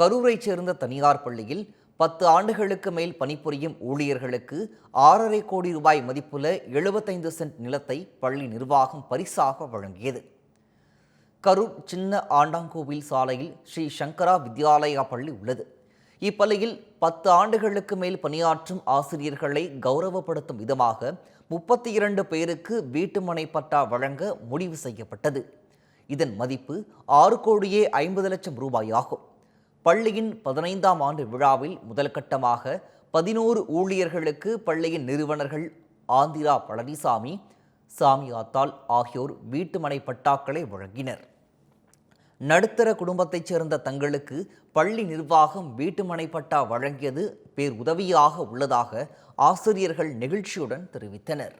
கரூரைச் சேர்ந்த தனியார் பள்ளியில் பத்து ஆண்டுகளுக்கு மேல் பணிபுரியும் ஊழியர்களுக்கு ஆறரை கோடி ரூபாய் மதிப்புள்ள எழுபத்தைந்து சென்ட் நிலத்தை பள்ளி நிர்வாகம் பரிசாக வழங்கியது. கரூர் சின்ன ஆண்டாங்கோவில் சாலையில் ஸ்ரீ சங்கரா வித்யாலயா பள்ளி உள்ளது. இப்பள்ளியில் பத்து ஆண்டுகளுக்கு மேல் பணியாற்றும் ஆசிரியர்களை கௌரவப்படுத்தும் விதமாக முப்பத்தி இரண்டு பேருக்கு வீட்டுமனை பட்டா வழங்க முடிவு செய்யப்பட்டது. இதன் மதிப்பு ஆறு கோடியே ஐம்பது லட்சம் ரூபாயாகும். பள்ளியின் பதினைந்தாம் ஆண்டு விழாவில் முதல் கட்டமாக பதினோரு ஊழியர்களுக்கு பள்ளியின் நிறுவனர்கள் ஆந்திரா பழனிசாமி சாமியாத்தாள் ஆகியோர் வீட்டுமனை பட்டாக்களை வழங்கினர். நடுத்தர குடும்பத்தைச் சேர்ந்த தங்களுக்கு பள்ளி நிர்வாகம் வீட்டுமனை பட்டா வழங்கியது பேர் உதவியாக உள்ளதாக ஆசிரியர்கள் நெகிழ்ச்சியுடன் தெரிவித்தனர்.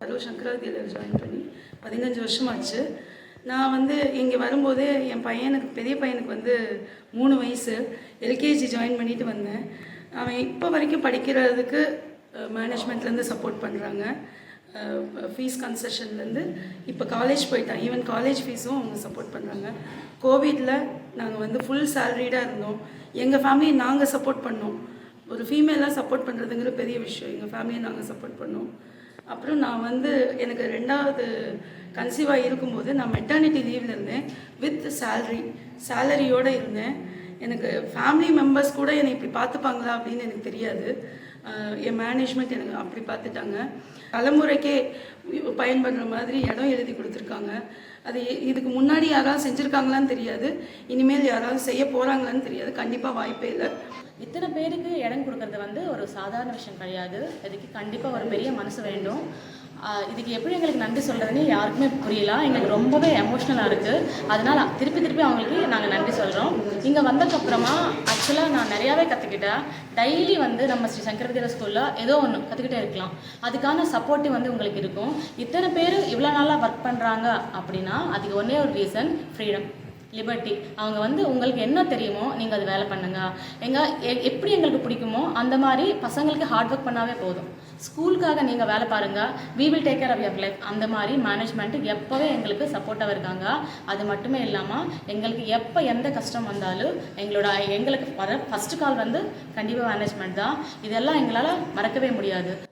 ஹலோ சங்கராதியில் ஜாயின் பண்ணி பதினஞ்சு வருஷமாச்சு. நான் வந்து இங்கே வரும்போது என் பையனுக்கு பெரிய பையனுக்கு வந்து மூணு வயசு. எல்கேஜி ஜாயின் பண்ணிட்டு வந்தேன். அவன் இப்போ வரைக்கும் படிக்கிறதுக்கு மேனேஜ்மெண்ட்லேருந்து சப்போர்ட் பண்ணுறாங்க ஃபீஸ் கன்செஷன்லேருந்து இப்போ காலேஜ் போயிட்டான். ஈவன் காலேஜ் ஃபீஸும் அவங்க சப்போர்ட் பண்ணுறாங்க கோவிடில் நாங்கள் வந்து ஃபுல் சேலரிடாக இருந்தோம். எங்கள் ஃபேமிலியை நாங்கள் சப்போர்ட் பண்ணோம். ஒரு ஃபீமேலாக சப்போர்ட் பண்ணுறதுங்கிற பெரிய விஷயம். எங்கள் ஃபேமிலியை நாங்கள் சப்போர்ட் பண்ணோம். அப்புறம் நான் வந்து எனக்கு ரெண்டாவது கன்சீவாக இருக்கும்போது நான் மெட்டர்னிட்டி லீவில் இருந்தேன். வித் சேல்ரி சேலரியோடு இருந்தேன். எனக்கு ஃபேமிலி மெம்பர்ஸ் கூட என்னை இப்படி பார்த்துப்பாங்களா அப்படின்னு எனக்கு தெரியாது. என் மேனேஜ்மெண்ட் எனக்கு அப்படி பார்த்துட்டாங்க. தலைமுறைக்கே பயன்படுற மாதிரி இடம் எழுதி கொடுத்துருக்காங்க. அது இதுக்கு முன்னாடி யாராவது செஞ்சுருக்காங்களான்னு தெரியாது. இனிமேல் யாராவது செய்ய போகிறாங்களான்னு தெரியாது. கண்டிப்பாக வாய்ப்பே இல்லை. இத்தனை பேருக்கு இடம் கொடுக்கறது வந்து ஒரு சாதாரண விஷயம் கிடையாது. இதுக்கு கண்டிப்பாக ஒரு பெரிய மனசு வேண்டும். இதுக்கு எப்படி எங்களுக்கு நன்றி சொல்கிறதுன்னு யாருக்குமே புரியல. எங்களுக்கு ரொம்பவே எமோஷ்னலாக இருக்குது அதனால் திருப்பி திருப்பி அவங்களுக்கு நாங்கள் நன்றி சொல்கிறோம் இங்கே வந்ததுக்கப்புறமா ஆக்சுவலாக நான் நிறையாவே கற்றுக்கிட்டேன் டெய்லி வந்து நம்ம ஸ்ரீ சங்கரதேவ ஸ்கூலில் ஏதோ ஒன்று கற்றுக்கிட்டே இருக்கலாம். அதுக்கான சப்போர்ட்டிவ் வந்து உங்களுக்கு இருக்கும். இத்தனை பேர் இவ்வளோ நாளாக ஒர்க் பண்ணுறாங்க அப்படின்னா அதுக்கு ஒன்றே ஒரு ரீசன் ஃப்ரீடம் லிபர்ட்டி அவங்க வந்து உங்களுக்கு என்ன தெரியுமோ நீங்கள் அது வேலை பண்ணுங்க. எங்கள் எ- எப்படி எங்களுக்கு பிடிக்குமோ அந்த மாதிரி பசங்களுக்கு ஹார்ட் ஒர்க் பண்ணாவே போதும். ஸ்கூலுக்காக நீங்கள் வேலை பாருங்க. We will take care of your life அந்த மாதிரி மேனேஜ்மெண்ட் எப்போவே எங்களுக்கு சப்போர்ட்டாக இருக்காங்க. அது மட்டுமே இல்லாமல் எங்களுக்கு எப்போ எந்த கஷ்டம் வந்தாலும் எங்களோட எங்களுக்கு வர ஃபஸ்ட்டு கால் வந்து கண்டிப்பாக மேனேஜ்மெண்ட் தான். இதெல்லாம் எங்களால் மறக்கவே முடியாது.